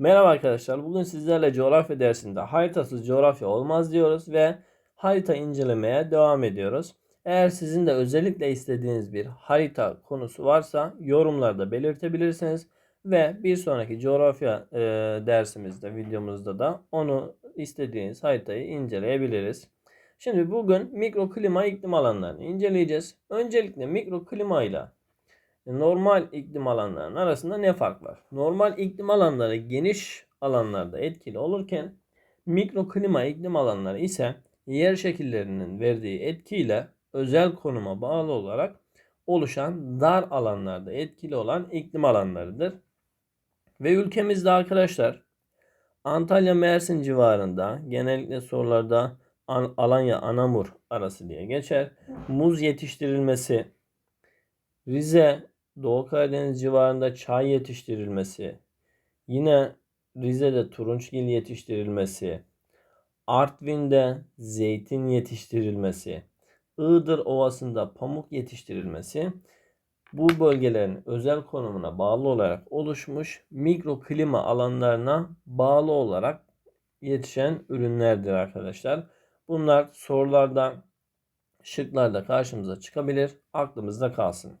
Merhaba arkadaşlar. Bugün sizlerle coğrafya dersinde haritasız coğrafya olmaz diyoruz ve harita incelemeye devam ediyoruz. Eğer sizin de özellikle istediğiniz bir harita konusu varsa yorumlarda belirtebilirsiniz ve bir sonraki coğrafya e, dersimizde, videomuzda da onu istediğiniz haritayı inceleyebiliriz. Şimdi bugün mikroklima iklim alanlarını inceleyeceğiz. Öncelikle mikroklima ile normal iklim alanlarının arasında ne fark var? Normal iklim alanları geniş alanlarda etkili olurken mikroklima iklim alanları ise yer şekillerinin verdiği etkiyle özel konuma bağlı olarak oluşan dar alanlarda etkili olan iklim alanlarıdır. Ve ülkemizde arkadaşlar Antalya Mersin civarında genellikle sorularda An- Alanya Anamur arası diye geçer. Muz yetiştirilmesi, Rize Doğu Karadeniz civarında çay yetiştirilmesi, yine Rize'de turunçgil yetiştirilmesi, Artvin'de zeytin yetiştirilmesi, Iğdır Ovası'nda pamuk yetiştirilmesi bu bölgelerin özel konumuna bağlı olarak oluşmuş mikroklima alanlarına bağlı olarak yetişen ürünlerdir arkadaşlar. Bunlar sorularda şıklarda karşımıza çıkabilir. Aklımızda kalsın.